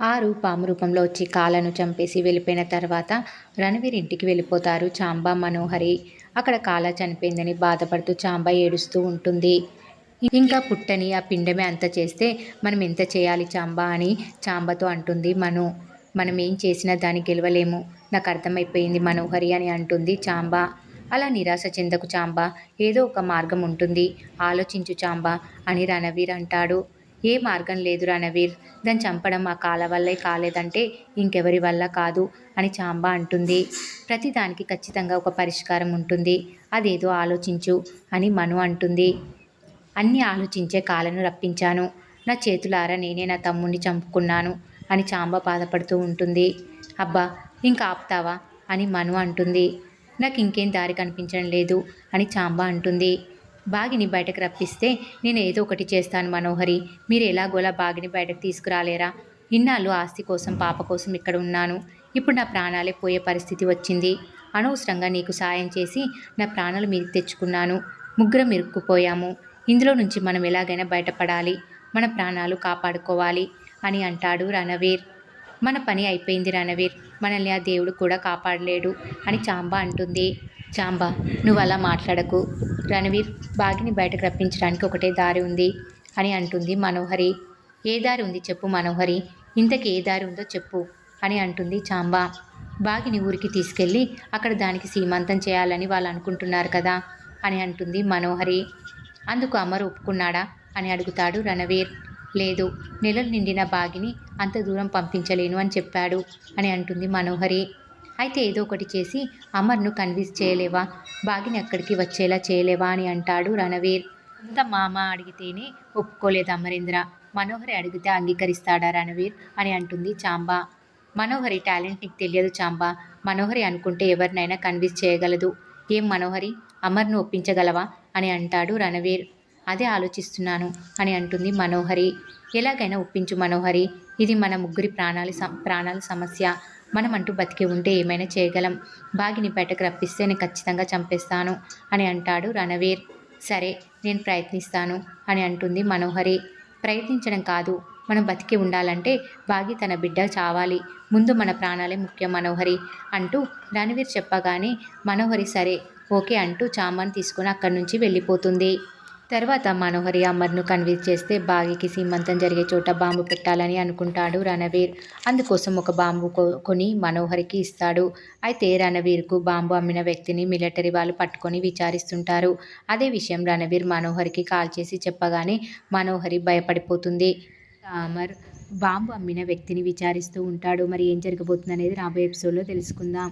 ఆరు పాము రూపంలో వచ్చి కాలను చంపేసి వెళ్ళిపోయిన తర్వాత రణవీర్ ఇంటికి వెళ్ళిపోతారు చాంబా మనోహరి. అక్కడ కాల చనిపోయిందని బాధపడుతూ చాంబా ఏడుస్తూ ఉంటుంది. ఇంకా పుట్టని ఆ పిండమే అంత చేస్తే మనం ఎంత చేయాలి చాంబా అని చాంబతో అంటుంది మను. మనం ఏం చేసినా దాన్ని గెలవలేము. నాకు అర్థమైపోయింది మనోహరి అని అంటుంది చాంబా. అలా నిరాశ చెందకు చాంబా. ఏదో ఒక మార్గం ఉంటుంది. ఆలోచించు చాంబా అని రణవీర్ అంటాడు. ఏ మార్గం లేదు రణవీర్. దాన్ని చంపడం ఆ కాల వల్లే కాలేదంటే ఇంకెవరి వల్ల కాదు అని చాంబా అంటుంది. ప్రతిదానికి ఖచ్చితంగా ఒక పరిష్కారం ఉంటుంది. అదేదో ఆలోచించు అని మను అంటుంది. అన్నీ ఆలోచించే కాలను రప్పించాను. నా చేతులారా నేనే నా తమ్ముడిని చంపుకున్నాను అని చాంబా బాధపడుతూ ఉంటుంది. అబ్బా ఇంకా ఆపుతావా అని మను అంటుంది. నాకు ఇంకేం దారి కనిపించడం లేదు అని చాంబా అంటుంది. బాగిని బయటకు రప్పిస్తే నేను ఏదో ఒకటి చేస్తాను మనోహరి. మీరు ఎలాగోలా బాగిని బయటకు తీసుకురాలేరా? ఇన్నాళ్ళు ఆస్తి కోసం పాప కోసం ఇక్కడ ఉన్నాను. ఇప్పుడు నా ప్రాణాలే పోయే పరిస్థితి వచ్చింది. అనవసరంగా నీకు సాయం చేసి నా ప్రాణాలు మీరు తెచ్చుకున్నాను. ముగ్గురం ఇరుక్కుపోయాము. ఇందులో నుంచి మనం ఎలాగైనా బయటపడాలి. మన ప్రాణాలు కాపాడుకోవాలి అని అంటాడు రణవీర్. మన పని అయిపోయింది రణవీర్. మనల్ని ఆ దేవుడు కూడా కాపాడలేడు అని చాంబా అంటుంది. చాంబా నువ్వు అలా మాట్లాడకు. రణవీర్ బాగిని బయటకు రప్పించడానికి ఒకటే దారి ఉంది అని అంటుంది మనోహరి. ఏ దారి ఉంది చెప్పు మనోహరి. ఇంతకి ఏ దారి ఉందో చెప్పు అని అంటుంది చాంబా. బాగిని ఊరికి తీసుకెళ్ళి అక్కడ దానికి సీమంతం చేయాలని వాళ్ళు అనుకుంటున్నారు కదా అని అంటుంది మనోహరి. అందుకు అమరు ఒప్పుకున్నాడా అని అడుగుతాడు రణవీర్. లేదు నెలలు నిండిన బాగిని అంత దూరం పంపించలేను అని చెప్పాడు అని అంటుంది మనోహరి. అయితే ఏదో ఒకటి చేసి అమర్ను కన్విన్స్ చేయలేవా? బాగిని అక్కడికి వచ్చేలా చేయలేవా అని అంటాడు రణవీర్. అంత మామ అడిగితేనే ఒప్పుకోలేదు అమరేంద్ర. మనోహరి అడిగితే అంగీకరిస్తాడా రణవీర్? అని అంటుంది చాంబా. మనోహరి టాలెంట్ నీకు తెలియదు చాంబా. మనోహరి అనుకుంటే ఎవరినైనా కన్విన్స్ చేయగలదు. ఏం మనోహరి? అమర్ను ఒప్పించగలవా? అని అంటాడు రణవీర్. అదే ఆలోచిస్తున్నాను అని అంటుంది మనోహరి. ఎలాగైనా ఒప్పించు మనోహరి. ఇది మన ముగ్గురి ప్రాణాలి ప్రాణాల సమస్య. మనం అంటూ బతికి ఉంటే ఏమైనా చేయగలం. బాగిని బయటకు రప్పిస్తే నేను ఖచ్చితంగా చంపేస్తాను అని అంటాడు రణవీర్. సరే నేను ప్రయత్నిస్తాను అని అంటుంది మనోహరి. ప్రయత్నించడం కాదు మనం బతికి ఉండాలంటే బాగి తన బిడ్డ చావాలి. ముందు మన ప్రాణాలే ముఖ్యం మనోహరి అంటూ రణవీర్ చెప్పగానే మనోహరి సరే ఓకే అంటూ చామాన్ తీసుకుని అక్కడి నుంచి వెళ్ళిపోతుంది. తర్వాత మనోహరి అమర్ను కన్విన్స్ చేస్తే బాగికి సీమంతం జరిగే చోట బాంబు పెట్టాలని అనుకుంటాడు రణవీర్. అందుకోసం ఒక బాంబు కొని మనోహరికి ఇస్తాడు. అయితే రణవీర్కు బాంబు అమ్మిన వ్యక్తిని మిలిటరీ వాళ్ళు పట్టుకొని విచారిస్తుంటారు. అదే విషయం రణవీర్ మనోహరికి కాల్ చేసి చెప్పగానే మనోహరి భయపడిపోతుంది. అమర్ బాంబు అమ్మిన వ్యక్తిని విచారిస్తూ ఉంటాడు. మరి ఏం జరగబోతుంది అనేది రాబోయే ఎపిసోడ్లో తెలుసుకుందాం.